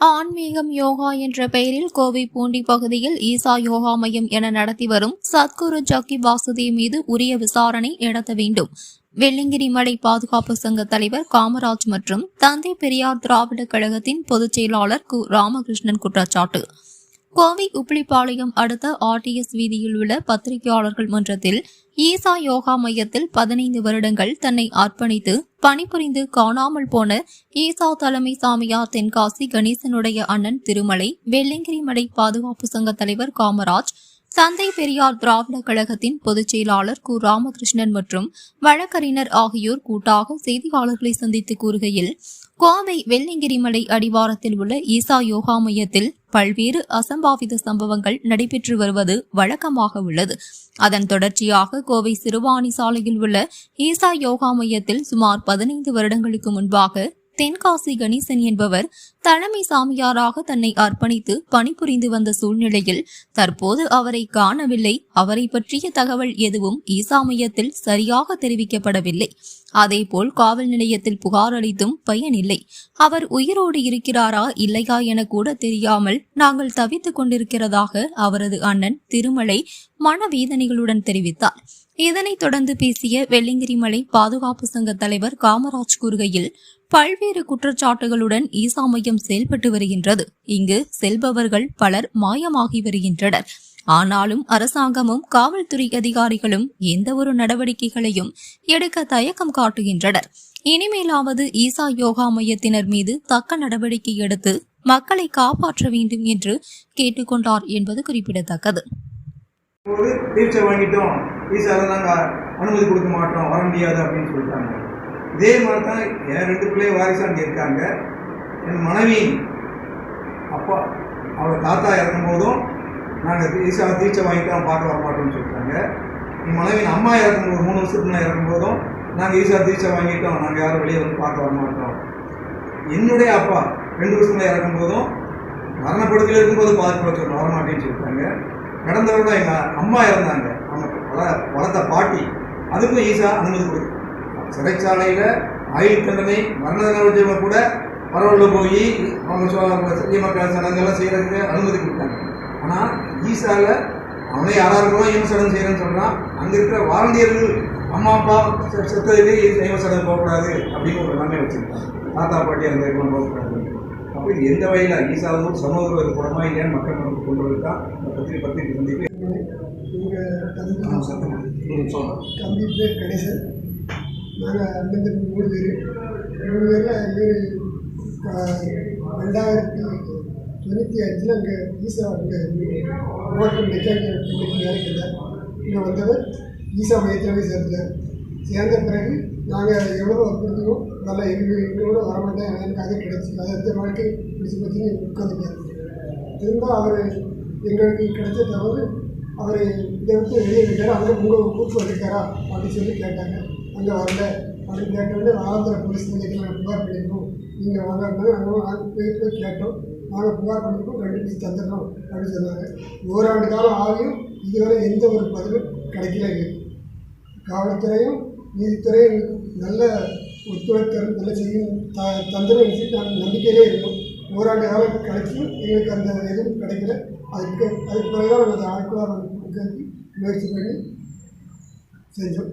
ஆன்மீகம் யோகா என்ற பெயரில் கோவை பூண்டி பகுதியில் ஈசா யோகா மையம் என நடத்தி வரும் சத்குரு ஜக்கி வாசுதே மீது உரிய விசாரணை நடத்த வேண்டும். வெள்ளிங்கிரி மலை பாதுகாப்பு சங்க தலைவர் காமராஜ் மற்றும் தந்தை பெரியார் திராவிட கழகத்தின் பொதுச் செயலாளர் கு ராமகிருஷ்ணன் குற்றச்சாட்டு. கோவை உப்பிலிப்பாளையம் அடுத்த ஆர்டிஎஸ் வீதியில் உள்ள பத்திரிகையாளர்கள் மன்றத்தில் ஈசா யோகா மையத்தில் பதினைந்து வருடங்கள் தன்னை அர்ப்பணித்து பணிபுரிந்து காணாமல் போன ஈசா தலைமை சாமியார் தென்காசி கணேசனுடைய அண்ணன் திருமலை வெள்ளிங்கிரி மலை பாதுகாப்பு சங்க தலைவர் காமராஜ் தந்தை பெரியார் திராவிட கழகத்தின் பொதுச் செயலாளர் கு. ராமகிருஷ்ணன் மற்றும் வழக்கறிஞர் ஆகியோர் கூட்டாக செய்தியாளர்களை சந்தித்து கூறுகையில் கோவை வெள்ளிங்கிரிமலை அடிவாரத்தில் உள்ள ஈசா யோகா மையத்தில் பல்வேறு அசம்பாவித சம்பவங்கள் நடைபெற்று வருவது வழக்கமாக உள்ளது. அதன் தொடர்ச்சியாக கோவை சிறுவாணி சாலையில் உள்ள ஈசா யோகா மையத்தில் சுமார் பதினைந்து வருடங்களுக்கு முன்பாக தென்காசி கணேசன் என்பவர் தலைமை சாமியாராக தன்னை அர்ப்பணித்து பணிபுரிந்து வந்த சூழ்நிலையில் தற்போது அவரை காணவில்லை. அவரை பற்றிய தகவல் எதுவும் ஈசாமயத்தில் சரியாக தெரிவிக்கப்படவில்லை. அதேபோல் காவல் நிலையத்தில் புகார் அளித்தும் பயனில்லை. அவர் உயிரோடு இருக்கிறாரா இல்லையா என கூட தெரியாமல் நாங்கள் தவித்துக் கொண்டிருக்கிறதாக அவரது அண்ணன் திருமலை மனவேதனைகளுடன் தெரிவித்தார். இதனைத் தொடர்ந்து பேசிய வெள்ளிங்கிரிமலை பாதுகாப்பு சங்க தலைவர் காமராஜ் கூறுகையில் பல்வேறு குற்றச்சாட்டுகளுடன் ஈசா மையம் செயல்பட்டு வருகின்றது. இங்கு செல்பவர்கள் பலர் மாயமாகி வருகின்றனர். ஆனாலும் அரசாங்கமும் காவல்துறை அதிகாரிகளும் எந்த ஒரு நடவடிக்கைகளையும் எடுக்க தயக்கம் காட்டுகின்றனர். இனிமேலாவது ஈசா யோகா மையத்தினர் மீது தக்க நடவடிக்கை எடுத்து மக்களை காப்பாற்ற வேண்டும் என்று கேட்டுக்கொண்டார் என்பது குறிப்பிடத்தக்கது. தீட்சை வாங்கிட்டோம். ஈசாவை நாங்கள் அனுமதி கொடுக்க மாட்டோம். வர முடியாது அப்படின்னு சொல்லிட்டாங்க. இதே மாதிரி தான் என் ரெண்டு பிள்ளை வாரிசு அங்கே இருக்காங்க. என் மனைவி அப்பா அவள் தாத்தா இறக்கும்போதும் நாங்கள் ஈசாவை தீட்சை வாங்கிட்டோம் பார்க்க வரமாட்டோம்னு சொல்லிட்டாங்க. என் மனைவியின் அம்மா இறக்கும்போது மூணு வருஷத்துக்கு நான் இறக்கும்போதும் நாங்கள் ஈஷா தீட்சை வாங்கிட்டோம். நாங்கள் யாரும் வெளியே வந்து பார்க்க வர மாட்டோம். என்னுடைய அப்பா ரெண்டு வருஷத்துல இறக்கும்போதும் மரணப்படுக்கையில் இருக்கும்போது பார்க்க வச்சுருக்கோம் வர மாட்டேன்னு சொல்லிட்டாங்க. கடந்த வருடம் எங்கள் அம்மா இறந்தாங்க. அவங்க வள வளர்த்த பாட்டி. அதுக்கும் ஈஷா அனுமதி கொடுக்கு சிறைச்சாலையில் ஆயுள் தண்டனை மரண தண்டனை கூட பரவல்ல போய் அவங்க சத்திய மக்கள் சடங்கெல்லாம் செய்கிறதுக்கு அனுமதி கொடுத்தாங்க. ஆனால் ஈசாவில் அவனே யாராக இருக்கலாம் ஈம சடங்கு செய்கிறேன்னு சொல்கிறான் அங்கே இருக்கிற வாலண்டியர்கள் அம்மா அப்பா செ- செத்ததுக்கு ஈம சடங்கு போகக்கூடாது அப்படின்னு ஒரு எல்லாமே வச்சுருக்காங்க. தாத்தா பாட்டி அந்த இதெல்லாம் போகக்கூடாது. அப்போ எந்த வகையில் ஈசாவும் சமூக குணமா இல்லையான்னு மக்கள் நமக்கு கொண்டு வரதுக்கா இந்த பத்திரிகை பத்திரிகை சந்திப்பு கணேசன். நாங்கள் மூணு பேர். மூணு பேரில் ரெண்டாயிரத்தி தொண்ணூற்றி அஞ்சில் அங்கே ஈசா அங்கே ஓட்டம் மெக்கானிக்கல் கம்பெனிக்கு வேலைக்கு இங்கே வந்தவர் ஈசா மையத்திலே சேர்ந்தேன் சேர்ந்த பிறகு நாங்கள் எவ்வளோ வந்திருந்தோம் நல்லா எங்கள் எங்களோட வரமாட்டேன். எனக்கு அது கிடச்சி அதை அடுத்த வாழ்க்கை பிடிச்சி பற்றி உட்காந்துட்டார் திரும்ப அவர் எங்களுக்கு கிடைச்ச தவறு அவர் இதை விட்டு வெளியே இருக்காரு அங்கே உங்கள் கூட்டு வந்திருக்காரா அப்படின்னு சொல்லி கேட்டாங்க. அங்கே வரல. அப்படின்னு கேட்டோடனே ஆந்திர போலீஸ் நிலையத்தில் நாங்கள் புகார் பண்ணியிருக்கோம் நீங்கள் வாங்க நாங்கள் நாங்கள் போய் போய் கேட்டோம். நாங்கள் புகார் பண்ணியிருக்கோம் ரெண்டு தந்துடுறோம் அப்படின்னு சொன்னாங்க. ஓராண்டு காலம் ஆகியும் இதுவரை எந்த ஒரு பதிலும் கிடைக்கல எங்களுக்கு காவல்துறையும் நீதித்துறையும் நல்ல ஒத்துழைத்தரும் நல்ல செய்யும் த தந்துடும் நாங்கள் நம்பிக்கையிலே இருக்கோம். ஓராண்டு காலம் கிடைச்சும் எங்களுக்கு அந்த எதுவும் கிடைக்கல. அதுக்கு அதுக்கு பிறகு தான் நாங்கள் அந்த ஆட்களாக முயற்சி பண்ணி செஞ்சோம்.